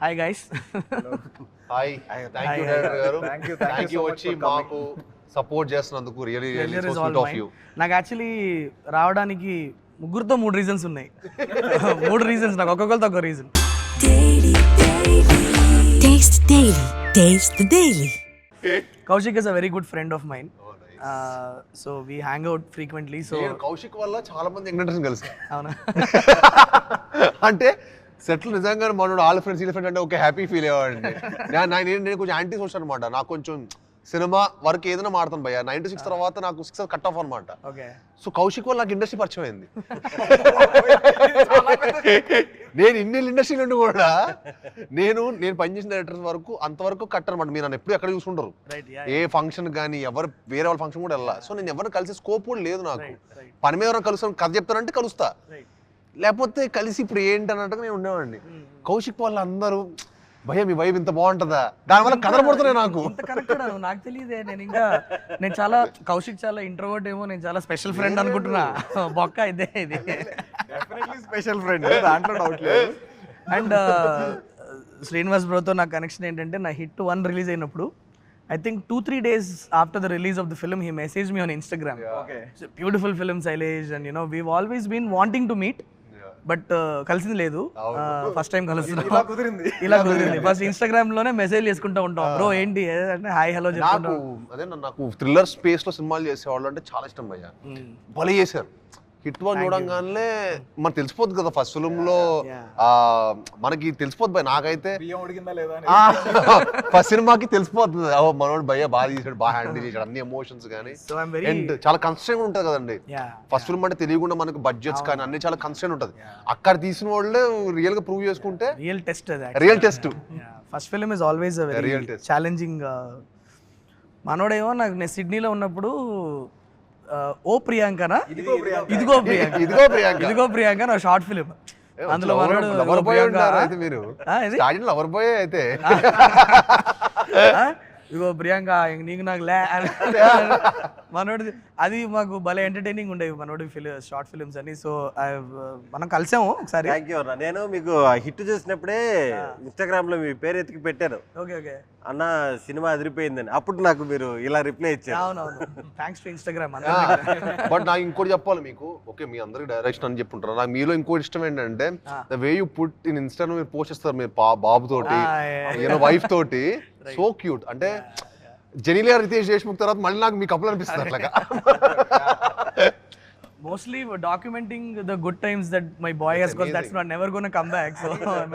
Hi guys hi thank you director గారు Thank you, thank you thank you వచ్చి. మాకు support చేస్తున్నందుకు really really so all sweet of you నాకు actually రావడానికి ముగ్గురుతో మూడు రీజన్స్ ఉన్నాయి. మూడు రీజన్స్ నాకు ఒక్కొక్కరితో ఒక reason. Kaushik is a very good friend of mind so we hang out frequently so Kaushik వల్ల చాలా మంది ఎంగంటర్స్ కలిసి? అవునా? అంటే సెట్లు నిజంగా మనోడు వాళ్ళ ఫ్రెండ్స్ వీళ్ళ ఫ్రెండ్ అంటే ఒక హ్యాపీ ఫీల్ అయ్యేవాడిని. నేను నేను కొంచెం యాంటీ సోషల్ అనమాట నాకు కొంచెం సినిమా వరకు ఏదైనా మాడతాను భయ్య. నైన్టీ సిక్స్ తర్వాత నాకు సిక్స్ కట్ ఆఫ్ అనమాట ఓకే. సో కౌశిక్ వల్ల నాకు ఇండస్ట్రీ పరిచయం అయింది. నేను ఇన్ని ఇండస్ట్రీ నుండి కూడా నేను నేను పనిచేసిన డైరెక్టర్స్ వరకు అంతవరకు కట్ అనమాట మీరు నన్ను ఎప్పుడు ఎక్కడ చూసుకుంటారు ఏ ఫంక్షన్ కానీ ఎవరు వేరే వాళ్ళ ఫంక్షన్ కూడా వెళ్ళా సో నేను ఎవరు కలిసి స్కోప్ కూడా లేదు నాకు. పని మీద ఎవరైనా కలుస్తాను కథ చెప్తానంటే కలుస్తా. లేకపోతే కలిసి ఇప్పుడు ఏంటి అన్నట్టుగా నేను ఉండేవాడిని. కౌశిక్ వాళ్ళు అందరూ భయ మీ వైబ్ ఇంత బాగుంటుందా? దానివల్ల కథలు పడుతున్నాయి నాకు. ఇంత కరెక్ట్ నాకు తెలియదే. నేను ఇంకా నేను చాలా కౌశిక్ చాలా ఇంట్రోవర్ట్ ఏమో నేను చాలా స్పెషల్ ఫ్రెండ్ అనుకుంటున్నా. బొక్క ఇదే ఇది. డెఫినెట్లీ స్పెషల్ ఫ్రెండ్ దాంట్లో డౌట్ లేదు. అండ్ శ్రీనివాస్ బ్రోతో నా కనెక్షన్ ఏంటంటే నా హిట్ వన్ రిలీజ్ అయినప్పుడు I think two three days after the release of the film he message me on Instagram okay beautiful film Shailesh and you know we always been wanting to meet but కలిసింది లేదు. First time ఇలా కలుస్తున్నాం కుదిరింది. ఇలా కుదిరింది. First ఇన్స్టాగ్రామ్లోనే message చేసుకుంటూ ఉంటాం. Bro ఏంటి? అంటే హాయ్ హలో నాకు అదే నాకు థ్రిల్లర్ స్పేస్లో సినిమాలు చేసేవాళ్ళు అంటే చాలా ఇష్టం భయ్య. భలే చేశారు. హిట్ వన్ చూడంగానే మనకు తెలిసిపోద్ది కదా ఫస్ట్ ఫిల్మ్లో మనకి తెలిసిపోద్ది భయ. నాకైతే ఫస్ట్ సినిమాకి తెలిసిపోతుంది ఓ మనోడు భయ్య బాగా చేశాడు బాగా హ్యాండిల్ చేశాడు అన్ని ఎమోషన్స్ కానీ. అండ్ చాలా కన్స్ట్రెంట్ ఉంటుంది కదండి. ఫస్ట్ ఫిల్మ్ అంటే తెలియకుండా మనకు బడ్జెట్స్ కానీ అన్ని చాలా కన్స్ట్రెంట్ ఉంటుంది. అక్కడ తీసిన వాళ్ళే రియల్గా ప్రూవ్ చేసుకుంటే రియల్ టెస్ట్ అది real test first film is always test. Challenging మనోడేమో నాకు నేను సిడ్నీలో ఉన్నప్పుడు ఓ ప్రియాంకనా? ఇదిగో ప్రియాంక. ఇదిగో ప్రియాంక. ఇదిగో ప్రియాంక. ఇదిగో ప్రియాంక నా షార్ట్ ఫిలిం అందులో లవర్ ప్రియాంక, ఉంటారు అయితే మీరు? స్టార్టింగ్ లవర్ బాయ్ అయితే? ఆ? ఇదిగో ప్రియాంక ఇంక నీకు నాకు లే మనోడి అది. మాకు భలే ఎంటర్టైనింగ్ ఉండేవి మనోడి ఫిలిం షార్ట్ ఫిలిమ్స్ అని. సో మనం కలిసాము ఒకసారి. థ్యాంక్ యూ అన్న. నేను మీకు హిట్ చూసినప్పుడే ఇన్స్టాగ్రామ్లో మీ పేరు ఎతికి పెట్టాను. ఓకే ఓకే అన్న సినిమా అదిరిపోయిందని. అప్పుడు నాకు మీరు ఇలా రిప్లై ఇచ్చారు. అవునవును. థ్యాంక్స్ టు ఇన్స్టాగ్రామ్ బట్ నాకు ఇంకోటి చెప్పాలి మీకు. ఓకే మీ అందరికి డైరెక్షన్ అని చెప్పుంటారు. నాకు మీలో ఇంకోటి ఇష్టం ఏంటంటే the way you put in insta మీరు పోస్ట్ చేస్తారు మీరు పా- బాబు తోటి వైఫ్ తోటి. సో క్యూట్ అంటే జెనిలియా రితేష్ దేశ్ముఖ్ తర్వాత మళ్ళీ నాకు మీ కప్పులు అనిపిస్తుంది అట్లాగా mostly documenting the good times that my boy has because that's not never going to come back so I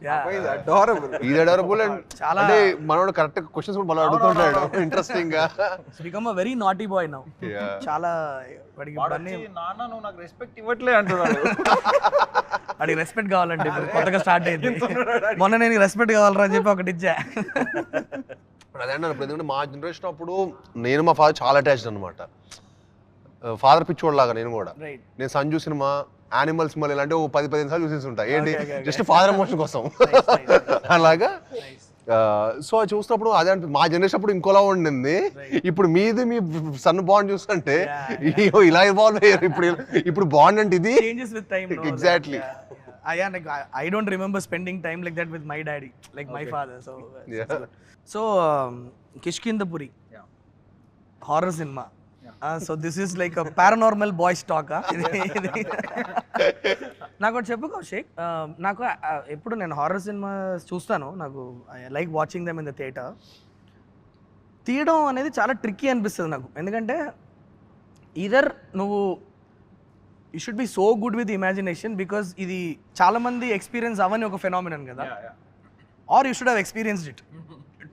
ఇది అడరబుల్ అండ్ చాలా- అంటే మనోడు కరెక్ట్ క్వశ్చన్స్ కూడా అడుగుతుంటాడు. ఇంట్రెస్టింగ్గా. Yeah. చాలా వాడికి ఇప్పుడు అన్ని నాన్న నువ్వు నాకు రెస్పెక్ట్ ఇవ్వట్లే అంటున్నాడు. వాడికి రెస్పెక్ట్ కావాలంటే కొత్తగా స్టార్ట్ అయింది. మొన్న నేను రెస్పెక్ట్ కావాలరా అని చెప్పి ఒకటి ఇచ్చా. అదే అన్నాను ఇప్పుడు ఎందుకంటే మా జనరేషన్ అప్పుడు నేను మా ఫాదర్ చాలా అటాచ్డ్ అనమాట. ఫాదర్ పిచ్చోడ్ లాగా నేను కూడా. రైట్ నేను సంజు సినిమా యానిమల్స్ మళ్ళీ ఇలాంటి ఓ పది పదిహేను సార్లు చూసేసి ఉంటాయి. ఏంటి? జస్ట్ ఫాదర్ మోషన్ కోసం. అలాగా? సో అది చూసినప్పుడు అదే అంటే మా జనరేషన్ అప్పుడు ఇంకోలా ఉండింది. ఇప్పుడు మీది మీ సన్ బాండ్ చూస్తుంటే ఇలా ఇవాల్వ్ అయ్యారు. ఇప్పుడు ఇప్పుడు బాండ్ అంటే ఇది? ఎగ్జాక్ట్లీ అయ్యా like I don't remember spending time like that with my daddy like my father so so Kishkindhapuri horror cinema so this is like paranormal boys talk నాకు ఒకటి చెప్పు కౌశిక్. Uh, నాకు uh, ఎప్పుడు నేను హారర్ సినిమా చూస్తాను. నాకు I like watching them in the theatre తీయడం అనేది చాలా ట్రిక్కీ అనిపిస్తుంది నాకు. ఎందుకంటే ఈధర్ నువ్వు you should be so good with imagination because ఇది చాలా మంది ఎక్స్పీరియన్స్ అవని ఒక ఫెనామినన్ కదా. Or you should have experienced it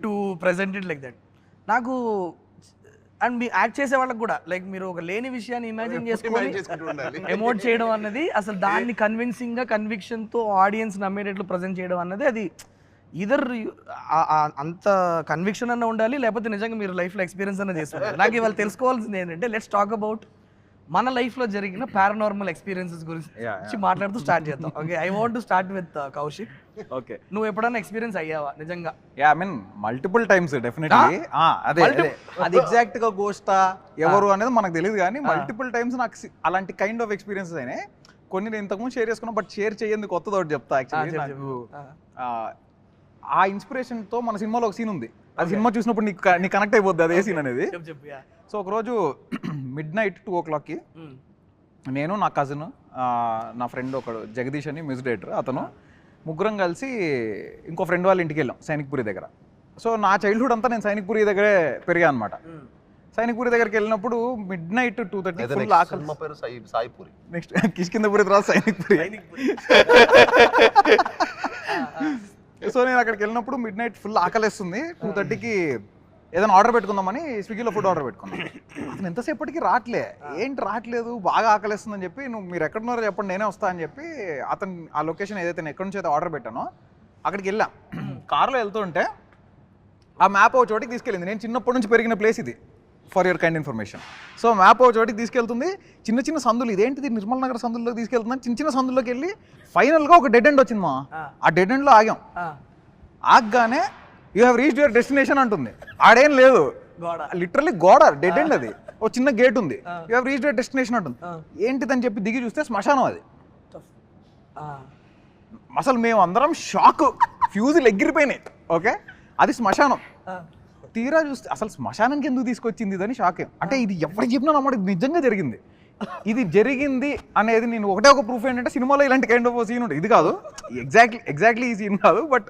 to present it like that నాకు అండ్ మీ యాక్ట్ చేసే వాళ్ళకి కూడా. లైక్ మీరు ఒక లేని విషయాన్ని ఇమాజిన్ చేసుకొని ఎమోట్ చేయడం అన్నది అసలు దాన్ని కన్విన్సింగ్గా కన్విక్షన్తో ఆడియన్స్ నమ్మేటట్లు ప్రజెంట్ చేయడం అన్నది అది ఇదర్ అంత కన్విక్షన్ అన్న ఉండాలి లేకపోతే నిజంగా మీరు లైఫ్లో ఎక్స్పీరియన్స్ అన్న చేస్తున్నారు నాకు ఇవాళ తెలుసుకోవాల్సింది ఏంటంటే లెట్స్ టాక్ అబౌట్ మన లైఫ్లో జరిగిన పారానార్మల్ ఎక్స్పీరియన్సెస్ గురించి మాట్లాడుతూ స్టార్ట్ చేద్దాం. Okay I want to start with Kaushik okay నువ్వు ఎప్పుడైనా ఎక్స్పీరియన్స్ అయ్యావా? నిజంగా. Yeah I mean multiple times definitely అదే అదే. అది ఎగ్జాక్ట్గా గోస్టా ఎవరు అనేది మనకు తెలియదు కానీ మల్టిపుల్ టైమ్స్ నాకు అలాంటి కైండ్ ఆఫ్ ఎక్స్పీరియన్సెస్ అయినాయి. కొన్ని నేను ఇంతకుముందు షేర్ చేసుకున్నా బట్ షేర్ చేయండి కొత్తది ఒకటి చెప్తా యాక్చువల్లీ నాకు. ఆ. ఆ, ఆ ఇన్స్పిరేషన్తో మన సినిమాలో ఒక సీన్ ఉంది. అది సినిమా చూసినప్పుడు నీకు నీకు కనెక్ట్ అయిపోద్ది అదే సీన్ అనేది. సో ఒకరోజు మిడ్ నైట్ టూ ఓ క్లాక్కి. నేను నా కజిన్ నా ఫ్రెండ్ ఒకడు జగదీష్ అని మ్యూజిక్ డైరెక్టర్ అతను ముగ్గురం కలిసి ఇంకో ఫ్రెండ్ వాళ్ళ ఇంటికి వెళ్ళాం సైనిక్పురి దగ్గర. సో నా చైల్డ్హుడ్ అంతా నేను సైనిక్పురి దగ్గరే పెరిగా అనమాట మ్మ్. సైనిక్పురి దగ్గరికి వెళ్ళినప్పుడు midnight two thirty full ఆకలి పేరు సాయిపూరి. నెక్స్ట్ కిష్కిందపురి తర్వాత సైనిక్పురి. సో నేను అక్కడికి వెళ్ళినప్పుడు మిడ్ నైట్ ఫుల్ ఆకలేస్తుంది. టూ థర్టీకి ఏదైనా ఆర్డర్ పెట్టుకుందామని స్విగ్గీలో ఫుడ్ ఆర్డర్ పెట్టుకున్నాను. అతను ఎంతసేపటికి రావట్లే ఏంటి రావట్లేదు బాగా ఆకలేస్తుందని చెప్పి నువ్వు మీరు ఎక్కడున్నారో చెప్పండి నేనే వస్తా అని చెప్పి అతను ఆ లొకేషన్ ఏదైతే నేను ఎక్కడి నుంచి అయితే ఆర్డర్ పెట్టానో అక్కడికి వెళ్ళాం. కార్లో వెళ్తుంటే ఆ మ్యాప్ ఒక చోటికి తీసుకెళ్ళింది. నేను చిన్నప్పటి నుంచి పెరిగిన ప్లేస్ ఇది. For your kind information. So map ఒక చోటికి తీసుకెళ్తుంది చిన్న చిన్న సందులు ఇదేంటిది నిర్మల్ నగర్ సందుల్లోకి తీసుకెళ్తున్నాను చిన్న చిన్న సందుల్లోకి వెళ్ళి ఫైనల్గా ఒక డెడ్ ఎండ్ వచ్చింది మా ఆ. డెడ్ ఎండ్లో ఆగాం. ఆగగానే you have reach your destination అంటుంది. ఆడేం లేదు. గోడ. లిటరల్లీ గోడ డెడ్ ఎండ్ అది. ఓ చిన్న గేట్ ఉంది. You have reach your destination అంటుంది. ఏంటిదని చెప్పి దిగి చూస్తే శ్మశానం అది. అసలు మేము అందరం షాక్ ఫ్యూజులు ఎగిరిపోయినాయి ఓకే అది శ్మశానం. తీరా చూస్తే అసలు శ్మశానానికి ఎందుకు తీసుకొచ్చింది ఇదని షాక్. అంటే ఇది ఎవరికి చెప్పినా నమ్మడు నిజంగా జరిగింది. ఇది జరిగింది అనేది నేను ఒకటే ఒక ప్రూఫ్ ఏంటంటే సినిమాలో ఇలాంటి కైండ్ ఆఫ్ సీన్ ఉంటుంది ఇది కాదు. ఎగ్జాక్ట్లీ ఎగ్జాక్ట్లీ ఈ సీన్ కాదు. బట్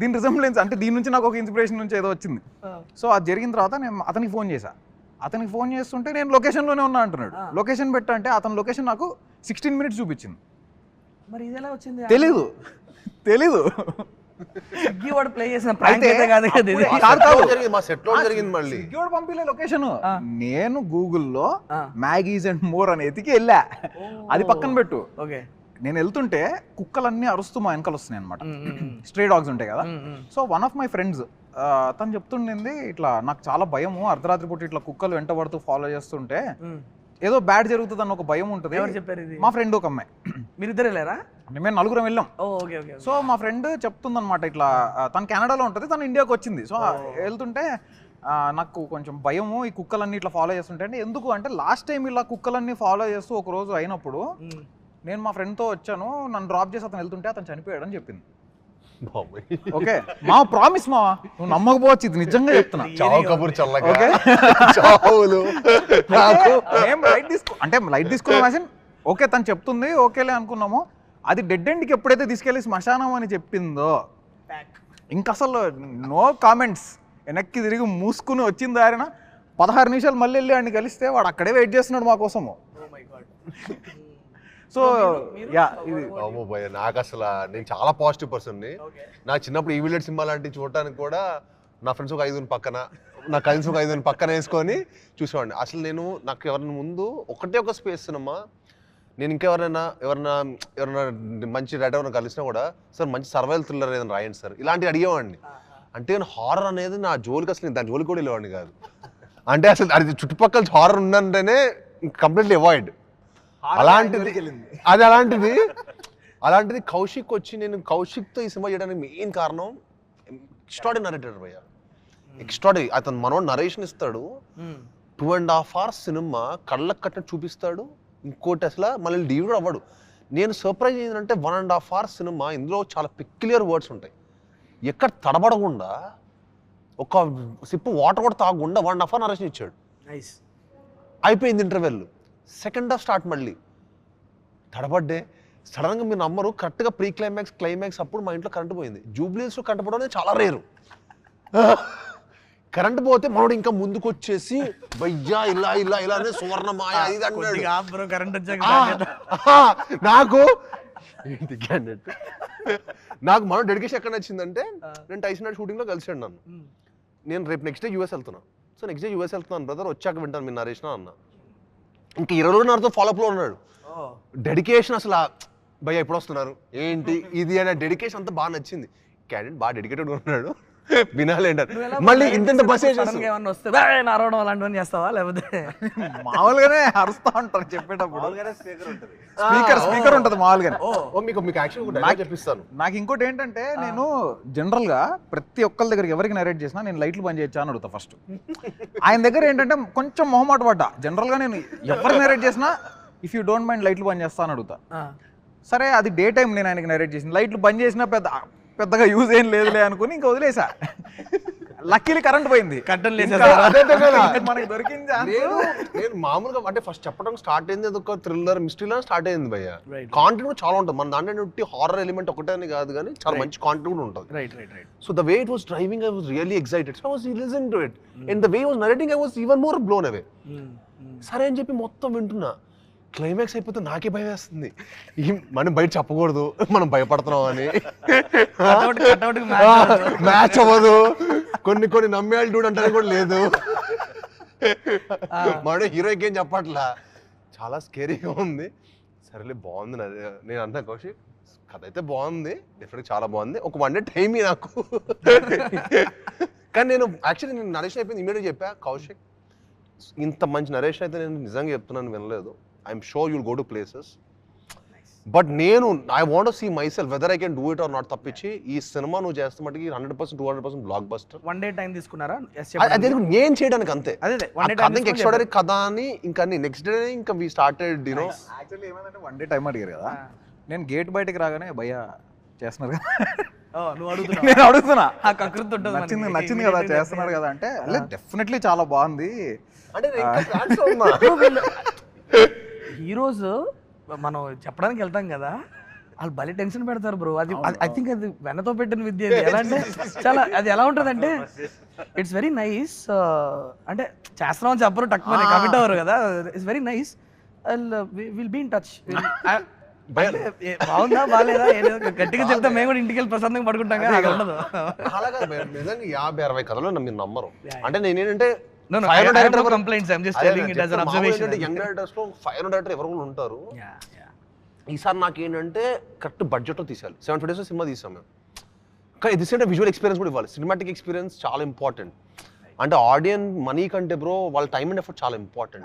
దీని రిజంబ్లెన్స్ అంటే దీని నుంచి నాకు ఒక ఇన్స్పిరేషన్ నుంచి ఏదో వచ్చింది. సో అది జరిగిన తర్వాత నేను అతనికి ఫోన్ చేశా. అతనికి ఫోన్ చేస్తుంటే నేను లొకేషన్లోనే ఉన్నా అంటున్నాడు. లొకేషన్ పెట్టంటే అతని లొకేషన్ నాకు సిక్స్టీన్ మినిట్స్ చూపించింది. మరి ఇది ఎలా వచ్చింది? తెలీదు. తెలీదు. స్విగ్గీ వాడు ప్లే చేసిన ప్రాంక్ అయితే అయితే కాదు కదా ఇది. అప్పుడే- కాదు, కాదు. జరిగింది మా సెట్లో జరిగింది మళ్ళీ. స్విగ్గీ వాడు పంపిలే లొకేషన్. నేను గూగుల్లో. మ్యాగీస్ అండ్ మోర్ అని ఎతికి వెళ్ళా. అది పక్కన పెట్టు. ఓకే. నేను వెళ్తుంటే కుక్కలన్నీ అరుస్తూ మా వెనకాల వస్తున్నాయి అనమాట స్ట్రే డాగ్స్ ఉంటాయి కదా. So one of my friends తను చెప్తుండింది ఇట్లా నాకు చాలా భయము అర్ధరాత్రి పూట ఇట్లా కుక్కలు వెంట పడుతూ ఫాలో చేస్తుంటే ఏదో బ్యాడ్ జరుగుతుంది అన్న ఒక భయం ఉంటుంది. ఎవరు చెప్పారు ఇది? మా ఫ్రెండ్ ఒక అమ్మాయి. మీరిద్దరు వెళ్ళారా? అంటే మేము నలుగురం వెళ్ళాం. ఓ ఓకే ఓకే సో మా ఫ్రెండ్ చెప్తుందన్నమాట ఇట్లా తను కెనడాలో ఉంటుంది తను ఇండియాకి వచ్చింది. సో వెళ్తుంటే నాకు కొంచెం భయము ఈ కుక్కలన్నీ ఇట్లా ఫాలో చేస్తుంటే అంటే ఎందుకు అంటే లాస్ట్ టైం ఇలా కుక్కలన్నీ ఫాలో చేస్తూ ఒక రోజు అయినప్పుడు నేను మా ఫ్రెండ్తో వచ్చాను నన్ను డ్రాప్ చేసి అతను వెళ్తుంటే అతను చనిపోయాడని చెప్పింది. బాబోయ్. ఓకే. మా ప్రామిస్ మా నువ్వు నమ్మకపోవచ్చు ఇది నిజంగా చెప్తున్నా. చావు కబుర్ చల్లగా. ఓకే. చావులు. నాకు మేము లైట్ తీసుకో అంటే లైట్ తీసుకున్నాం ఓకే తను చెప్తుంది ఓకేలే అనుకున్నాము. అది డెడ్ ఎండ్కి ఎప్పుడైతే తీసుకెళ్ళి శ్మశానం అని చెప్పిందో ఇంక అసలు నో కామెంట్స్ వెనక్కి తిరిగి మూసుకుని వచ్చిన దారిన పదహారు నిమిషాలు మళ్ళీ వెళ్ళి వాడిని కలిస్తే వాడు అక్కడే వెయిట్ చేస్తున్నాడు మా కోసము. Oh my God so yeah ఇది నాకు అసలు నేను చాలా పాజిటివ్ పర్సన్ని. చిన్నప్పుడు ఈ విలేజ్ సినిమా లాంటివి చూడటానికి కూడా నా ఫ్రెండ్స్ ఒక ఐదుగురు పక్కన నా కజిన్స్ ఒక ఐదుగురు పక్కన వేసుకొని చూసేవాడిని. అసలు నేను నాకు ఎవరిని ముందు ఒకటే ఒక స్పేస్ సినిమా నేను ఇంకెవరైనా ఎవరైనా ఎవరైనా మంచి రైటర్ ఎవరైనా కలిసినా కూడా సార్ మంచి సర్వైవల్ థ్రిల్లర్ ఏదైనా రాయండి సార్. ఇలాంటివి అడిగేవాడిని. అంటే నేను హారర్ అనేది నా జోలికి అసలు దాని జోలికి కూడా వెళ్ళేవాడిని కాదు. అంటే అసలు అది చుట్టుపక్కల హారర్ ఉందంటేనే కంప్లీట్లీ అవాయిడ్ అలాంటిది అది అలాంటిది. అలాంటిది కౌశిక్ వచ్చి నేను కౌశిక్తో ఈ సినిమా చేయడానికి మెయిన్ కారణం ఎక్స్ట్రాడీ నరేటర్ భయ్య ఎక్స్ట్రాడీ అతను మనోడు నరేషన్ ఇస్తాడు. Two and half hours cinema కళ్ళకు కట్టినట్టు చూపిస్తాడు. ఇంకోటి అసలు మళ్ళీ లీవ్ కూడా అవ్వడు. నేను సర్ప్రైజ్ ఏంటంటే one and half hours cinema ఇందులో చాలా పిక్యులియర్ వర్డ్స్ ఉంటాయి. ఎక్కడ తడబడకుండా ఒక సిప్పు వాటర్ కూడా తాగకుండా one and half hour narration ఇచ్చాడు. నైస్ అయిపోయింది ఇంటర్వెల్ సెకండ్ హాఫ్ స్టార్ట్ మళ్ళీ. తడబడ్డే. సడన్గా మీరు నమ్మరు కరెక్ట్గా ప్రీ క్లైమాక్స్ క్లైమాక్స్ అప్పుడు మా ఇంట్లో కరెంట్ పోయింది. జూబ్లీస్లో కరెంట్ పోవడం అనేది చాలా రేరు కరెంట్ పోతే మనోడు ఇంకా ముందుకు వచ్చేసి భయ్యా ఇలా ఇలా ఇలా అనే సువర్ణమాయ ఇది అన్నాడు. కరెంట్ వచ్చాక నాకు అన్నట్టు. నాకు మనం డెడికేషన్ ఎక్కడ నచ్చిందంటే నేను టైసన్ నాడు షూటింగ్లో కలిసాడు నన్ను. నేను రేపు నెక్స్ట్ డే యూఎస్ వెళ్తున్నా. సో నెక్స్ట్ డే యూఎస్ వెళ్తున్నాను బ్రదర్ వచ్చాక వింటాను మీరు నరేషన్ అన్న. ఇంక ఇరవై రోజులు నాతో ఫాలోఅప్లో ఉన్నాడు. డెడికేషన్ అసలు భయ్య ఎప్పుడు వస్తున్నారు. ఏంటి ఇది? అనే డెడికేషన్ అంతా బాగా నచ్చింది. క్యాండిడేట్ బాగా డెడికేటెడ్ ఉన్నాడు. వినాలేంటారు. నువ్వు ఎలా మళ్ళీ ఇంత? బస్ ఏమన్నా వస్తే అరవడం అలాంటివన్నీ చేస్తావా? లేకపోతే మామూలుగానే అరుస్తా ఉంటారు చెప్పేటప్పుడు. మామూలుగానే స్పీకర్ ఉంటుంది. స్పీకర్ స్పీకర్ ఉంటుంది మామూలుగానే. ఓ మీకు మీకు యాక్చువల్ చెప్పిస్తాను. నాకు ఇంకోటి ఏంటంటే నేను జనరల్గా ప్రతి ఒక్కరి దగ్గర ఎవరికి నరేట్ చేసినా నేను లైట్లు బంద్ చేయొచ్చా అని అడుగుతా ఫస్ట్ ఆయన దగ్గర ఏంటంటే కొంచెం మొహమాట పడ్డా. జనరల్గా నేను ఎవరికి నరేట్ చేసినా ఇఫ్ యూ డోంట్ మైండ్ లైట్లు బంద్ చేస్తా అని అడుగుతా. సరే అది డే టైం నేను ఆయనకి నరేట్ చేసింది. లైట్లు బంద్ చేసినా పెద్ద పెద్దగా యూజ్ ఏం లేదులే అనుకుని ఇంకా వదిలేసా. లక్కీలీ కరెంట్ పోయింది. కదా, మనకి దొరికింది. నేను నేను మామూలుగా అంటే ఫస్ట్ చెప్పడం స్టార్ట్ అయింది అది ఒక థ్రిల్లర్ మిస్టరీలో స్టార్ట్ అయింది భయ్య. కాంటెంట్ కూడా చాలా ఉంటుంది. మన దాంట్లో నుండి హారర్ ఎలిమెంట్ ఒకటే అని కాదు కానీ చాలా మంచి కాంటెంట్ కూడా ఉంటుంది. Right right right so the way it was driving I was really excited so I was listen to it and the way was narrating I was even more blown away సరే అని చెప్పి మొత్తం వింటున్నా. Climax అయిపోతే నాకే భయం వేస్తుంది. ఈ మనం బయట చెప్పకూడదు మనం భయపడుతున్నాం అని. మ్యాచ్ అవ్వదు. కొన్ని కొన్ని నమ్మేళ్ళు డూడ్ అంటే కూడా లేదు. మన హీరోకి ఏం చెప్పట్లా? చాలా స్కేరీగా ఉంది. సరేలే బాగుంది నాది. నేను అంటున్నా కౌశిక్ కథ అయితే బాగుంది. డెఫినెట్ చాలా బాగుంది. ఒక వన్ డే టైం నాకు. కానీ నేను యాక్చువల్లీ నేను నరేషన్ అయిపోయింది ఇమీడియట్ చెప్పా. కౌశిక్ ఇంత మంచి నరేషన్ అయితే నేను నిజంగా చెప్తున్నాను వినలేదు. I'm sure you'll go to places but నేను I want see myself whether I can do it or not తప్పించి ఈ సినిమా నువ్వు చేస్తే మటుకి hundred percent two hundred percent blockbuster one day time తీసుకున్నారా అదే నేను చేయడానికి అంతే. అదే డే కథ అని ఇంకా నెక్స్ట్ డే ఇంకా we started you know actually ఏమైందంటే వన్ డే టైం అడిగారు కదా. నేను గేట్ బయటకి రాగానే భయ్యా చేస్తున్నారు కదా. నేను అడుగుతున్నా. నచ్చింది. నచ్చింది కదా చేస్తున్నారు కదా అంటే డెఫినెట్లీ చాలా బాగుంది. అంటే హీరోస్ మనం చెప్పడానికి వెళ్తాం కదా వాళ్ళు భలే టెన్షన్ పెడతారు బ్రో అది ఐ థింక్ అది వెనతో పెట్టిన విద్య అది. ఎలా అంటే చాలా అది ఎలా ఉంటుంది అంటే ఇట్స్ వెరీ నైస్ అంటే చేస్తున్నామని చెప్పరు టక్ మరి కమిట్ అవ్వరు కదా. It's very nice will be in touch. బాగుందా బాగాలేదా గట్టిగా చెప్తే మేము కూడా ఇంటికి వెళ్ళి ప్రశాంతంగా పడుకుంటాం కదా ఉండదు. అలా కాదు భయ్యా, నిజంగా యాభై అరవై కథలు మీరు నమ్మరు. అంటే నేనేంటంటే I have no director complaints. I'm just telling it as an observation. Young డైరెక్టర్స్లో ఫైవ్ డైరెక్టర్ ఎవరు కూడా ఉంటారు. ఈసారి నాకు ఏంటంటే కరెక్ట్ బడ్జెట్లో తీసాలి సెవెన్ ఫిఫ్టీ సినిమా తీసాం మేము. కానీ ఇది సేమ్ విజువల్ ఎక్స్పీరియన్స్ కూడా ఇవ్వాలి. సినిమాటిక్ ఎక్స్పీరియన్స్ చాలా ఇంపార్టెంట్ అంటే ఆడియన్స్ మనీ కంటే బ్రో వాళ్ళ టైం అండ్ ఎఫర్ట్ చాలా ఇంపార్టెంట్.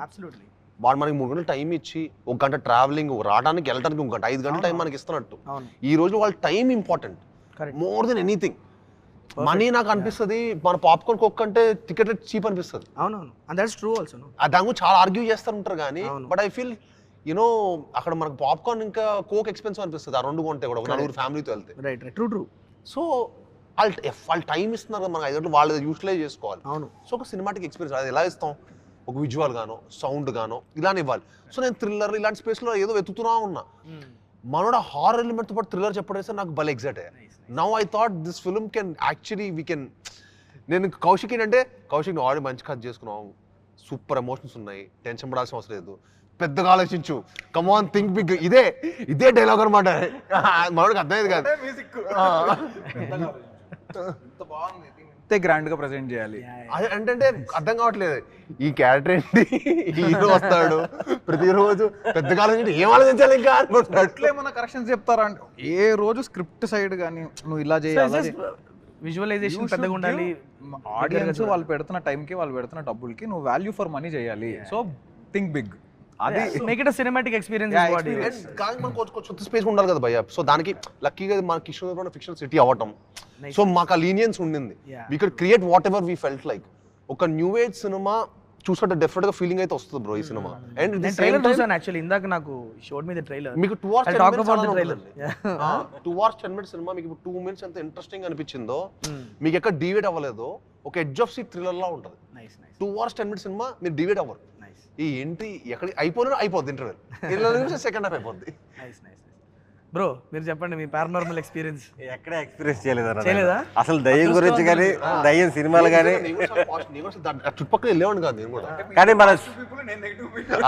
వాడు మనకి మూడు గంటలు టైం ఇచ్చి ఒక గంట ట్రావెలింగ్ రావడానికి వెళ్ళడానికి ఒక గంట ఐదు గంటల టైం మనకి ఇస్తున్నట్టు. ఈ రోజు వాళ్ళ time important. More than anything money నాకు అనిపిస్తుంది. మన పాప్కార్న్ కుక్ అంటే టికెట్ చీప్ అనిపిస్తుంది. అవునవును. అండ్ దట్స్ ట్రూ ఆల్సో దాని గురించి చాలా ఆర్గ్యూ చేస్తారు ఉంటారు కానీ. బట్ ఐ ఫీల్ యునో అక్కడ మనకు పాప్కార్న్ ఇంకా కోక్ ఎక్స్పెన్సివ్ అనిపిస్తుంది. ఆ రెండు కొంటే కూడా ఒక నలుగురు ఫ్యామిలీతో వెళ్తే. Right right true true so వాళ్ళు వాళ్ళు టైం ఇస్తున్నారు మనకి ఐదు వాళ్ళు యూటిలైజ్ చేసుకోవాలి. అవును. సో ఒక సినిమాటిక్ ఎక్స్పీరియన్స్ అది ఎలా ఇస్తాం? ఒక విజువల్ గానో సౌండ్ గానో ఇలానే ఇవ్వాలి. సో నేను థ్రిల్లర్ ఇలాంటి స్పేస్లో ఏదో వెతుకుతున్నా ఉన్నా. మనోడ హారర్ ఎలిమెంట్తో పాటు థ్రిల్లర్ చెప్పడేస్తే నాకు భలే ఎగ్జైట్ అయ్యా. Now I thought this film can actually we can నేను కౌశిక్ ఏంటంటే కౌశిక్ ఆల్రెడీ మంచి కథ చేసుకున్నావు సూపర్ ఎమోషన్స్ ఉన్నాయి. టెన్షన్ పడాల్సిన అవసరం లేదు. పెద్దగా ఆలోచించు. కమాన్ థింక్ బిగ్ ఇదే ఇదే డైలాగ్ అనమాట మనోడికి అర్థమైంది కాదు. ఇంతే గ్రాండ్గా ప్రెజెంట్ చేయాలి. అదే అంటే అర్థం కావట్లేదు. ఈ క్యారెక్టర్ ఏంటి? హీరో వస్తాడు. ప్రతిరోజు పెద్దగా ఆలోచించి ఏం ఆలోచించాలి ఇంకా? అట్లా కరెక్షన్స్ చెప్తారా? అంటే ఏ రోజు స్క్రిప్ట్ సైడ్ కానీ నువ్వు ఇలా చేయాలి? విజువలైజేషన్ పెద్దగా ఉండాలి. ఆడియన్స్ వాళ్ళు పెడుతున్న టైంకి వాళ్ళు పెడుతున్న డబ్బులకి నువ్వు వాల్యూ ఫర్ మనీ చేయాలి. సో థింక్ బిగ్ అది మేక్ ఇట్ సినిమాటిక్ ఎక్స్పీరియన్స్. కానీ మనకు కొంచెం కొంచెం స్పేస్ ఉండాలి కదా భయ్య. సో దానికి లక్కీగా మన కిషోర్ ఫిక్షన్ సిటీ అవ్వటం. సో మాకు ఆ లీనియన్స్ ఉండింది. We could create whatever we felt like ఒక న్యూ ఏజ్ సినిమా చూసుకుంటే డెఫినెట్గా ఫీలింగ్ అయితే వస్తుంది బ్రో ఈ సినిమా అండ్ నేను ట్రైలర్ చూసాను యాక్చువల్లీ ఇందాక నాకు షోడ్ మీద ట్రైలర్ మీకు two hours I'll talk about the trailer. Two hours ten minutes cinema మీకు టూ మినిట్స్ ఎంత ఇంట్రెస్టింగ్ అనిపించిందో మీకు ఎక్కడ డివేట్ అవ్వలేదో ఒక ఎడ్జ్ ఆఫ్ సీ థ్రిల్లర్ లా ఉంటుంది. Nice nice two hours ten minutes cinema మీరు డివేట్ అవ్వరు. ఈ ఏంటి ఎక్కడ అయిపోయినా అయిపోద్ది ఇంటర్వెల్ ఇరవై నిమిషం సెకండ్ హాఫ్ అయిపోద్ది. నైస్ నైస్ బ్రో మీరు చెప్పండి మీ పారానార్మల్ ఎక్స్పీరియన్స్ ఎక్కడ ఎక్స్పీరియన్స్ చేయలేదన్న చేయలేదా? అసలు దయ్యం గురించి కానీ దయ్యం సినిమాలు కానీ చుట్టుపక్కల వెళ్ళేవాడిని కాదు నేను కూడా. కానీ మన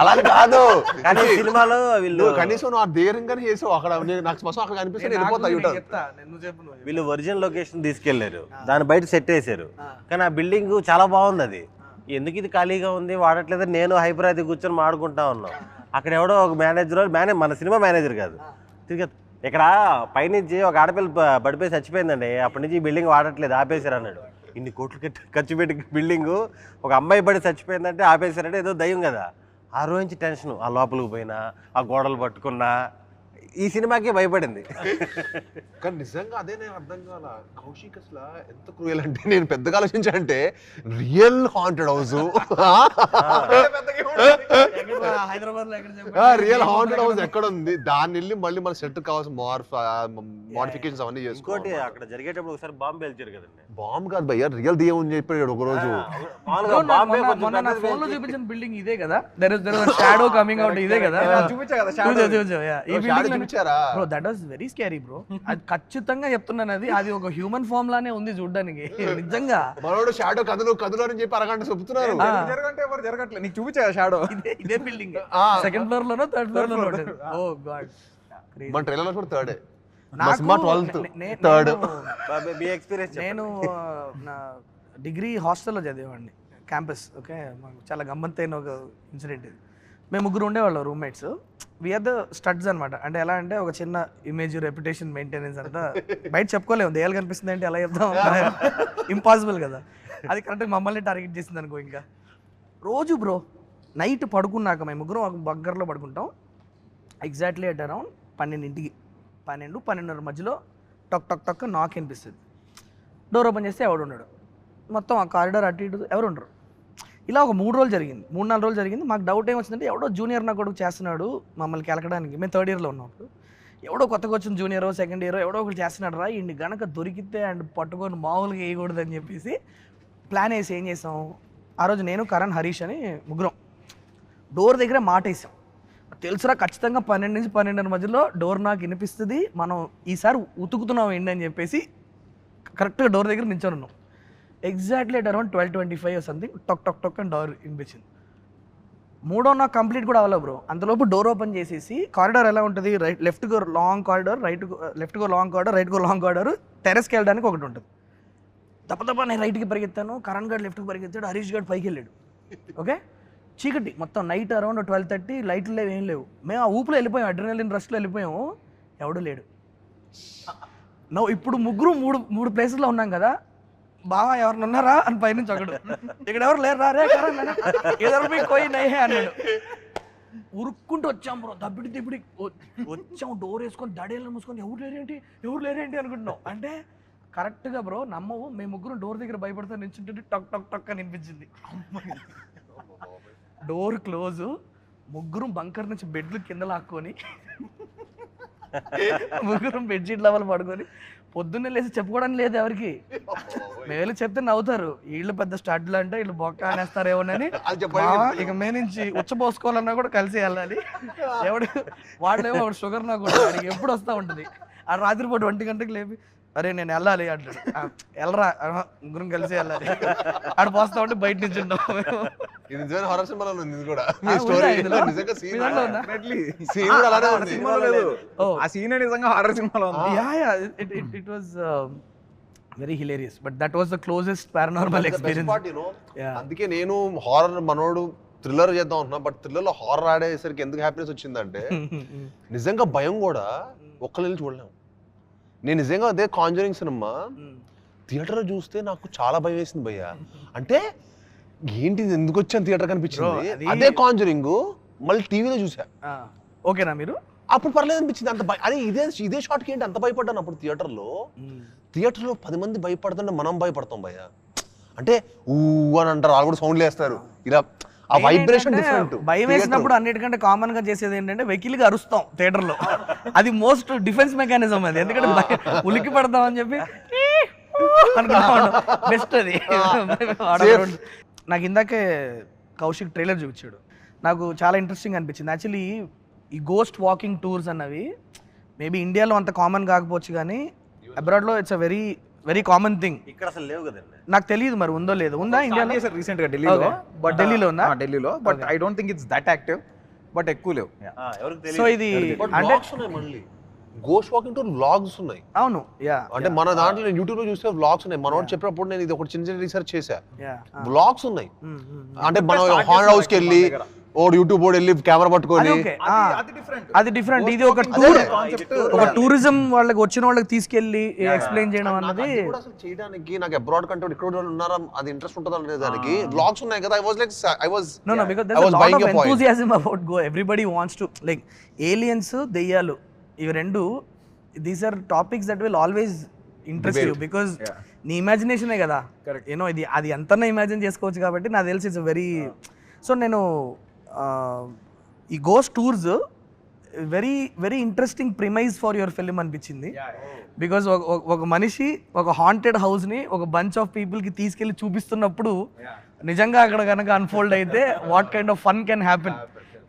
అలా కాదు. కానీ సినిమాలో వీళ్ళు కనీసం నువ్వు ఆ ధైర్యంగానే చేసావు. అక్కడ నాకు శ్మశం అక్కడ కనిపిస్తే వీళ్ళు ఒరిజినల్ లొకేషన్ తీసుకెళ్ళారు దాని బయట సెట్ వేసారు కానీ ఆ బిల్డింగ్ చాలా బాగుంది అది. ఎందుకు ఇది ఖాళీగా ఉంది? వాడట్లేదు నేను హైపర్ అది కూర్చొని మాడుకుంటా ఉన్నాం. అక్కడ ఎవడో ఒక మేనేజర్ మేనేజ్ మన సినిమా మేనేజర్ కాదు. తిరిగి ఇక్కడ పైనుంచి ఒక ఆడపిల్ల పడిపోయి చచ్చిపోయిందండి. అప్పటి నుంచి ఈ బిల్డింగ్ వాడట్లేదు ఆపేశారు అన్నాడు. ఇన్ని కోట్లు కట్టి ఖర్చు పెట్టి బిల్డింగు ఒక అమ్మాయి పడి చచ్చిపోయిందంటే ఆపేశారంటే ఏదో దయ్యం కదా. ఆ రోజు టెన్షన్ ఆ లోపలికి పోయినా ఆ గోడలు పట్టుకున్నా ఈ సినిమాకి భయపడింది. కానీ నిజంగా అదే నేను అర్థం కాల. కౌశిక్ అసలు ఎంత క్రూయల్ అంటే నేను పెద్దగా ఆలోచించానంటే real haunted house real haunted house ఎక్కడ ఉంది దాన్ని వెళ్ళి మళ్ళీ మన సెట్ కావాల్సిన మార్ఫ్ మోడిఫికేషన్స్ అవన్నీ చేసుకోవాలి అక్కడ జరిగేటప్పుడు ఒకసారి బాంబు పేల్చారు కదండి. బాంబ్ కాదు భయ్య రియల్ దియ్యం అని చెప్పాడు ఒక రోజు ఫోన్లో చూపించిన బిల్డింగ్ ఇదే కదా. There is there shadow coming out ఇదే కదా. చూపించా కదా. ఈ building చూపించారా bro that was very scary bro అది ఖచ్చితంగా చెప్తున్నాను అది. అది ఒక హ్యూమన్ ఫామ్ లానే ఉంది చూడడానికి. నిజంగా. మనోడు షాడో కథలు కథలు అని చెప్పి అరగంట చెప్తున్నారు. జరగ- జరగంటే ఎవరు జరగట్లేదు నీకు చూపించా షాడో ఇదే ఇదే బిల్డింగ్ ఆ. సెకండ్ ఫ్లోర్ లోనో థర్డ్ ఫ్లోర్ లోనో ఉంటుంది. ఓ గాడ్ మన ట్రైలర్ కూడా థర్డే థర్డ్ నేను- బాబే, మీ ఎక్స్పీరియన్స్ నేను ఆ, నా డిగ్రీ హాస్టల్లో చదివేవాడిని. క్యాంపస్ ఓకే చాలా గమ్మత్తైన ఒక ఇన్సిడెంట్ ఇది. మేము ముగ్గురు ఉండేవాళ్ళం రూమ్మేట్స్ వీఆర్ ద స్టడ్స్ అనమాట అంటే ఎలా అంటే ఒక చిన్న ఇమేజ్ రెప్యుటేషన్ మెయింటెనెన్స్ అంతా బయట చెప్పుకోలేము. దేయాలు కనిపిస్తుంది అంటే ఎలా చెప్తాం? ఇంపాసిబుల్ కదా. అది కరెక్ట్గా మమ్మల్ని టార్గెట్ చేసింది అనుకో ఇంకా. రోజు బ్రో నైట్ పడుకున్నాక మేము ముగ్గురం ఒక బగ్గర్లో పడుకుంటాం. ఎగ్జాక్ట్లీ అట్ అరౌండ్ పన్నెండింటికి. పన్నెండు పన్నెండున్నర మధ్యలో టక్ టక్ టక్ నాక్ వినిపిస్తుంది. డోర్ ఓపెన్ చేస్తే ఎవడు ఉండడు మొత్తం ఆ కారిడార్ అటు ఇటు ఎవరు ఉండరు. ఇలా ఒక మూడు రోజులు జరిగింది. మూడు నాలుగు రోజులు జరిగింది. మాకు డౌట్ ఏమొచ్చిందంటే ఎవడో జూనియర్ నా కొడుకు చేస్తున్నాడు మమ్మల్ని కెలకడానికి. మేము థర్డ్ ఇయర్లో ఉన్నప్పుడు ఎవడో కొత్తగా వచ్చిన జూనియరో సెకండ్ ఇయరో ఎవడో ఒకటి చేస్తున్నాడు రా ఇండి గనక దొరికితే అండ్ పట్టుకొని మామూలుగా వేయకూడదని చెప్పేసి ప్లాన్ వేసి ఏం చేసాం. ఆ రోజు నేను కరణ్ హరీష్ అని ముగ్గురం డోర్ దగ్గర మాట వేసాం తెలుసురా ఖచ్చితంగా పన్నెండు నుంచి పన్నెండున్నర మధ్యలో డోర్ నాకు వినిపిస్తుంది. మనం ఈసారి ఉతుకుతున్నాం ఏంటి అని చెప్పేసి కరెక్ట్గా డోర్ దగ్గర నించొని ఉన్నాం. Exactly at around twelve twenty five something టక్ టక్ టక్ అని డోర్ వినిపించింది మూడో నాకు కంప్లీట్ కూడా అవ్వలేదు బ్రో అంతలోపు డోర్ ఓపెన్ చేసేసి కారిడార్ ఎలా ఉంటుంది? Right left go long corridor right left go long corridor right go long corridor టెరెస్కి వెళ్ళడానికి ఒకటి ఉంటుంది. తప్ప నేను రైట్కి పరిగెత్తాను కరణ్ గారు లెఫ్ట్కి పరిగెత్తాడు హరీష్ గారు పైకి వెళ్ళాడు. ఓకే చీకటి మొత్తం నైట్ అరౌండ్ ట్వెల్వ్ థర్టీ లైట్లు లేవు ఏం లేవు. మేము ఆ ఊపులో వెళ్ళిపోయాం అడ్రినలిన్ రష్లో వెళ్ళిపోయాము ఎవడు లేడు. నవ్వు ఇప్పుడు ముగ్గురు మూడు మూడు ప్లేసెస్లో ఉన్నాం కదా బావా ఎవరిని ఉన్నారా? అని పైనుంచి ఒకడు. ఇక్కడ ఎవరు లేరు రారే రే కరణ్ కోయి నయ్యే అన్నాడు. ఉరుక్కుంటూ వచ్చాం బ్రో. దబ్బిడి దిబ్బిడి వచ్చాం డోర్ వేసుకొని దడేళ్ళు మూసుకొని ఎవరు లేరేంటి? ఎవరు లేరేంటి? అనుకుంటున్నాం. అంటే కరెక్ట్గా బ్రో నమ్మవు. మేము ముగ్గురు డోర్ దగ్గర భయపడుతూ నించుంటే టక్ టక్ టక్ అని అనిపించింది డోర్ క్లోజ్. ముగ్గురం బంకర్ నుంచి బెడ్లు కింద లాక్కొని ముగ్గురం బెడ్షీట్ లెవెల్ పడుకొని పొద్దున్నే లేచి చెప్పుకోవడానికి లేదు ఎవరికి. వెళ్ళి చెప్తే నవ్వుతారు. వీళ్ళు పెద్ద స్టడ్లు అంటే వీళ్ళు బొక్క అనేస్తారేమోనని ఇక మే నుంచి ఉచ్చపోసుకోవాలన్నా కూడా కలిసి వెళ్ళాలి. ఎవడు వాడేమో వాడు షుగర్ నా కూడా వాడికి ఎప్పుడు వస్తూ ఉంటుంది. ఆ రాత్రిపూట ఒంటి గంటకి లేపి అరే నేను వెళ్ళాలి అంటాడు. "ఆ, వెళ్ళరా ముగ్గురం కలిసి వెళ్ళాలి. ఆడ పోస్తా ఉంటే బయట నుంచి ఉంటాం ఇది నిజమైన హారర్ సినిమాలో ఉంది ఇది కూడా. మీ స్టోరీ? నిజంగా సీన్ దాంట్లో ఉందా? సీన్ కూడా అలానే ఉంది. సినిమాలో లేదు. ఓ. ఆ సీన్ నిజంగా హారర్ సినిమాలో ఉంది. Yeah yeah it it it was very hilarious but that was the closest paranormal experience. అందుకే నేను హారర్ మనోడు థ్రిల్లర్ చేద్దాం అంటున్నా బట్ థ్రిల్లర్లో హారర్ ఆడేసరికి ఎందుకు హ్యాపీనెస్ వచ్చిందంటే నిజంగా భయం కూడా ఒక్కళ్ళు చూడలేము. నేను నిజంగా అదే కాంజరింగ్ సినిమా థియేటర్ చూస్తే నాకు చాలా భయం వేసింది భయ్య. అంటే ఏంటి ఎందుకు వచ్చాను థియేటర్ కనిపించింది? అది- అదే కాంజరింగ్ మళ్ళీ టీవీలో చూసా ఓకేనా మీరు? అప్పుడు పర్లేదు అనిపించింది అంత భయ- అరే ఇదే ఇదే షాట్కి ఏంటి అంత భయపడ్డాను అప్పుడు థియేటర్లో? థియేటర్లో పది మంది భయపడుతుంటే మనం భయపడతాం భయ్య. అంటే ఊ అని అంటారు వాళ్ళు కూడా సౌండ్లు వేస్తారు. ఇలా ఆ వైబ్రేషన్ డిఫరెంట్ భయం వేసినప్పుడు అన్నిటికంటే కామన్గా చేసేది ఏంటంటే వెకిల్గా అరుస్తాం థియేటర్లో. అది మోస్ట్ డిఫెన్స్ మెకానిజం అది. ఎందుకంటే ఉలిక్కి పడతాం అని చెప్పి బెస్ట్ అది. నాకు ఇందాకే కౌశిక్ ట్రైలర్ చూపించాడు. నాకు చాలా ఇంట్రెస్టింగ్ అనిపించింది. యాక్చువల్లీ ఈ గోస్ట్ వాకింగ్ టూర్స్ అన్నవి మేబీ ఇండియాలో అంత కామన్ కాకపోవచ్చు కానీ అబ్రాడ్లో it's a very very common thing ఇక్కడ అసలు లేవు కదండి. నాకు తెలియదు మరి ఉందో లేదో? ఉందా ఇండియాలో? రీసెంట్గా ఢిల్లీలో. బట్ ఢిల్లీలో ఉందా? ఢిల్లీలో. But I don't think it's that active but ఎక్కువ లేవు. సో ఇది అంటే గోస్ట్ వాకింగ్ టూర్ వ్లాగ్స్ ఉన్నాయి. అవును యా అంటే మన దాంట్లో నేను యూట్యూబ్లో చూస్తే వ్లాగ్స్ ఉన్నాయి. మనోడు చెప్పినప్పుడు నేను ఇది ఒకటి చిన్న చిన్న రీసెర్చ్ చేశా. యా వ్లాగ్స్ ఉన్నాయి. Hmm, అంటే మనం start హార్డ్ హౌస్కి వెళ్ళి మన. ఓడు యూట్యూబ్ ఓడి వెళ్ళి కెమెరా పట్టుకొని అది డిఫరెంట్ అది డిఫరెంట్ ఇది ఒక టూర్ కాన్సెప్ట్ ఒక టూరిజం వాళ్ళకి వచ్చిన వాళ్ళకి తీసుకెళ్ళి ఎక్స్ప్లెయిన్ చేయడం అన్నది అది కూడా అసలు చేయడానికి నాకు అబ్రాడ్ కంటే ఇక్కడ కూడా ఉన్నారా? అది ఇంట్రెస్ట్ ఉంటుందా అనేది దానికి వ్లాగ్స్ ఉన్నాయి కదా. I was like I was no no because I there was lot of. Enthusiasm about go everybody wants to like aliens దెయ్యాలు ఇవి రెండు these are topics that will always interest you because నీ ఇమాజినేషనే కదా. You know ఇది అది ఎంతన్నా imagine చేసుకోవచ్చు కాబట్టి నాకు తెలిసి ఇట్స్ వెరీ సో నేను ఈ goes tours very very interesting premise for your film అనిపించింది. బికాజ్ ఒక మనిషి ఒక హాంటెడ్ హౌస్ని ఒక బంచ్ ఆఫ్ పీపుల్కి తీసుకెళ్ళి చూపిస్తున్నప్పుడు నిజంగా అక్కడ కనుక అన్ఫోల్డ్ అయితే what kind of fun can happen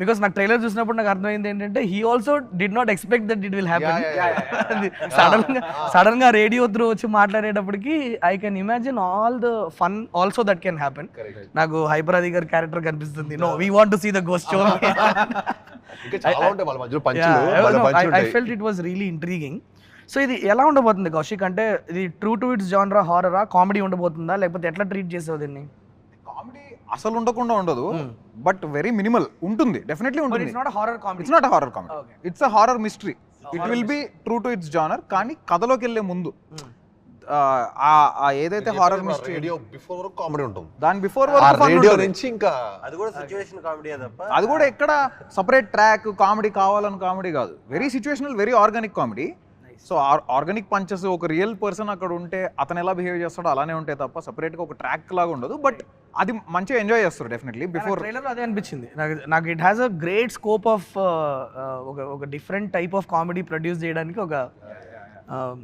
because నాకు ట్రైలర్ చూసినప్పుడు నాకు అర్థమైంది ఏంటంటే he also did not expect that it will happen సడన్గా సడన్గా రేడియో త్రూ వచ్చి మాట్లాడేటప్పటికి I can imagine all the fun also that can happen నాకు హైపరాది గారి క్యారెక్టర్ కనిపిస్తుంది. No we want to see the ghost show I. Felt it was really intriguing so ఇది ఎలా ఉండబోతుంది కౌశిక్? అంటే ఇది ట్రూ టు ఇట్స్ జానరా హారరా కామెడీ ఉండబోతుందా? లేకపోతే ఎట్లా ట్రీట్ చేసావు దీన్ని? అసలు ఉండకుండా ఉండదు బట్ వెరీ మినిమల్ ఉంటుంది డెఫినెట్లీ ఉంటుంది. It's not horror comedy it's not horror comedy Okay. It's a horror mystery it will be true to its genre కానీ కథలోకి వెళ్ళే ముందు. ఆ, ఆ- ఆ ఏదైతే హారర్ మిస్టరీ రేడియో బిఫోర్ వరకు కామెడీ ఉంటుంది. దాని బిఫోర్ ఆ రేడియో నుంచి ఇంకా అది కూడా సిచ్యువేషన్ కామెడీ తప్ప. అది కూడా ఎక్కడ సపరేట్ ట్రాక్ కామెడీ కావాలని కామెడీ కాదు. Very situational very organic comedy so organic punches ఒక రియల్ పర్సన్ అక్కడ ఉంటే అతను ఎలా బిహేవ్ చేస్తాడో అలానే ఉంటాయి తప్ప సపరేట్గా ఒక ట్రాక్ లాగా ఉండదు. బట్ అది మంచిగా ఎంజాయ్ చేస్తారు డెఫినెట్లీ బిఫోర్ ట్రైలర్ అదే అనిపించింది. నాకు నాకు it has a great scope of ఒక ఒక different type of comedy produce చేయడానికి ఒక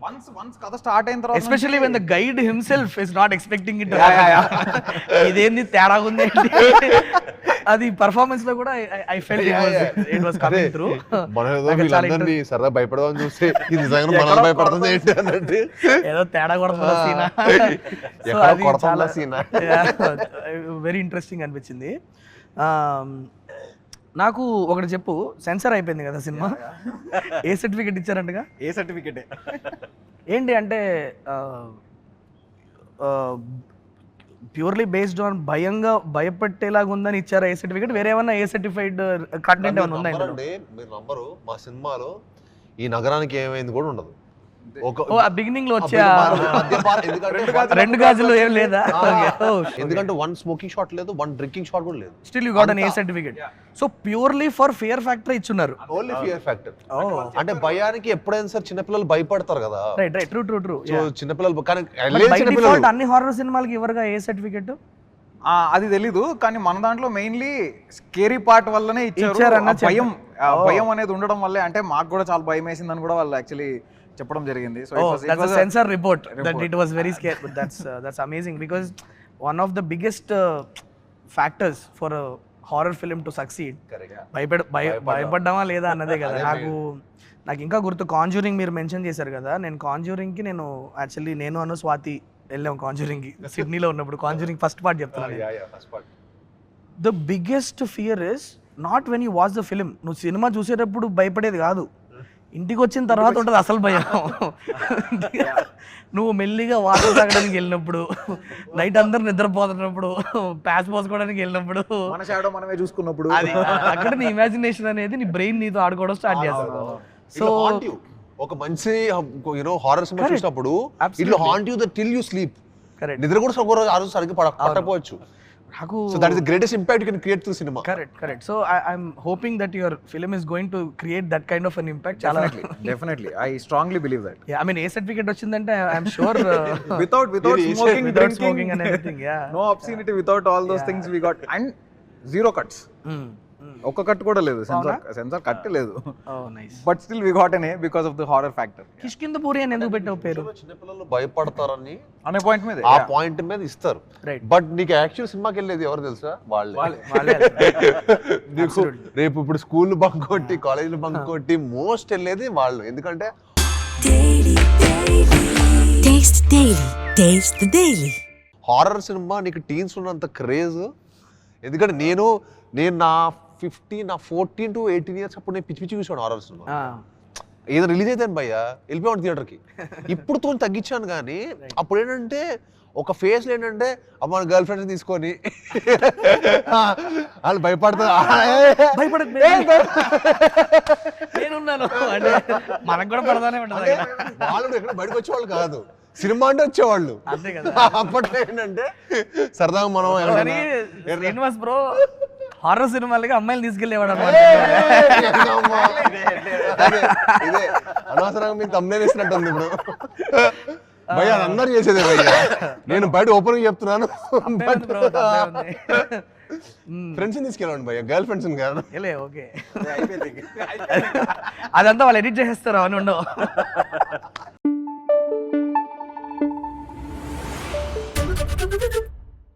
వన్స్ వన్స్ కథ స్టార్ట్ అయిన తర్వాత especially when the guide himself is not expecting it ఇదేంది తేడా ఉంది అది పర్ఫార్మెన్స్లో కూడా I felt it was coming through మన ఏదో వీళ్ళందరినీ సరదా భయపడదామని చూస్తే ఇది నిజంగా మనల్ని భయపడుతుంది ఏంటి అన్నట్టు. ఏదో తేడా కొడుతుందా సీనా? సో అది చాలా సీనా? వెరీ ఇంట్రెస్టింగ్ అనిపించింది. Um, నాకు ఒకటి చెప్పు సెన్సర్ అయిపోయింది కదా cinema? A certificate ఇచ్చారంటగా? A certificate? ఏంటి అంటే ప్యూర్లీ బేస్డ్ ఆన్ భయంగా భయపెట్టేలాగా ఉందని ఇచ్చారా ఏ సర్టిఫికేట్? వేరే ఏమన్నా ఏ సర్టిఫైడ్ కంటెంట్ ఏమైనా ఉందా మీరు నంబరు మా సినిమాలో ఈ నగరానికి ఏమైంది కూడా ఉండదు. బిగినింగ్లో రెండు గాజులు ఏం లేదా? ఆ, ఎందుకంటే వన్ స్మోకింగ్ షాట్ లేదు వన్ డ్రింకింగ్ షాట్ కూడా లేదు. Still you got an A certificate so purely for fear factor ఇచ్చున్నారు. ఓన్లీ ఫియర్ ఫ్యాక్టర్ అంటే భయానికి ఎప్పుడైనా సరే చిన్నపిల్లలు భయపడతారు కదా. Right right true true true so చిన్నపిల్లలు కానీ అన్ని హారర్ సినిమాలకి ఇవ్వరుగా ఏ సర్టిఫికెట్ అది తెలీదు కానీ మన దాంట్లో మెయిన్లీ స్కేరీ పార్ట్ వల్లనే ఇచ్చారు. భయం Oh. భయం అనేది ఉండడం వల్లే అంటే మాకు కూడా చాలా భయం వేసిందని కూడా వాళ్ళు యాక్చువల్లీ చెప్పడం జరిగింది. So was very scary. But that's uh, that's amazing because one of the biggest uh, factors for a horror film to succeed. భయపడ భయ భయపడ్డామా లేదా అన్నదే కదా. నాకు నాకు ఇంకా గుర్తు కాంజూరింగ్ మీరు మెన్షన్ చేశారు కదా. నేను కాంజూరింగ్కి నేను యాక్చువల్లీ నేను అను స్వాతి వెళ్ళాం కాంజూరింగ్కి సిడ్నీలో ఉన్నప్పుడు కాంజూరింగ్ ఫస్ట్ పార్ట్ చెప్తున్నాను the biggest fear is not when you watch the film నువ్వు సినిమా చూసేటప్పుడు భయపడేది కాదు. ఇంటికి వచ్చిన తర్వాత ఉంటుంది అసలు భయం. నువ్వు మెల్లిగా వాటర్ తాగడానికి వెళ్ళినప్పుడు నైట్ అందరు నిద్రపోతున్నప్పుడు ప్యాచ్ పోసుకోవడానికి వెళ్ళినప్పుడు మనమే చూసుకున్నప్పుడు. అది అక్కడ నీ ఇమాజినేషన్ అనేది నీ బ్రెయిన్ నీతో ఆడుకోవడం స్టార్ట్ చేస్తావు సో ఒక మంచి యూనో హారర్ సినిమా. చూసినప్పుడు haunt you the till you sleep నిద్ర కూడా ఒక రోజు ఆ రోజు సరిగ్గా పడ పట్టకపోవచ్చు. నాకు so that is the greatest impact can create through cinema correct correct so I'm hoping that your film is going to create that kind of an impact చాలా definitely I strongly believe that I mean A certificate వచ్చిందంటే I'm sure without without? Smoking Without smoking and everything, yeah. No obscenity without all those things we got and zero cuts ఒక్క cut కూడా లేదు. Censor censor cut లేదు. ఓ nice but still we got an A because of the horror factor Kishkindhapuri అని ఎందుకు పెట్టావు పేరు? చిన్నపిల్లలు భయపడతారని అనే పాయింట్ మీద. ఆ పాయింట్ మీద ఇస్తారు. బట్ నీకు యాక్చువల్ సినిమాకి వెళ్ళేది ఎవరు తెలుసా? వాళ్ళే. వాళ్ళే నీకు రేపు ఇప్పుడు స్కూల్ బంక్ కొట్టి కాలేజీలు బంక్ కొట్టి మోస్ట్ వెళ్ళేది వాళ్ళు. ఎందుకంటే. హారర్ సినిమా నీకు టీన్స్ ఉన్నంత క్రేజ్ ఎందుకంటే నేను నేను నా ఫిఫ్టీన్ నా ఫోర్టీన్ టు ఎయిటీన్ ఇయర్స్ అప్పుడు నేను పిచ్చి పిచ్చి చూసాను హారర్ సినిమా ఏదో రిలీజ్ అయితే భయ్య వెళ్ళిపోయాను థియేటర్కి ఇప్పుడు తో తగ్గించాను కానీ అప్పుడు ఏంటంటే ఒక ఫేస్ ఏంటంటే అమ్మ గర్ల్ ఫ్రెండ్స్ తీసుకొని వాళ్ళు భయపడతారు నేనున్నాను. అంటే మనకు కూడా ఉంటుంది అంటే వాళ్ళు కూడా ఎక్కడ బయటకు వచ్చేవాళ్ళు కాదు. సినిమా అంటే వచ్చేవాళ్ళు. అంతే కదా. అప్పట్లో ఏంటంటే సరదాగా మనం శ్రీనివాస్ బ్రో హారర్ సినిమాలకి అమ్మాయిలు తీసుకెళ్ళేవాడు అనమాట అనవసరంగా మీకు ఇప్పుడు. భయ్య అది అందరు చేసేదే భయ్య. నేను బయట ఓపెన్ చెప్తున్నాను. తప్పే ఉంది bro, తప్పే ఉంది. మ్మ్. ఫ్రెండ్స్ తీసుకెళ్ళండి భయ్య గర్ల్ ఫ్రెండ్స్ కాదు. ఓకే. అదంతా వాళ్ళు ఎడిట్ చేసేస్తారు అవన్నీ ఉండవు.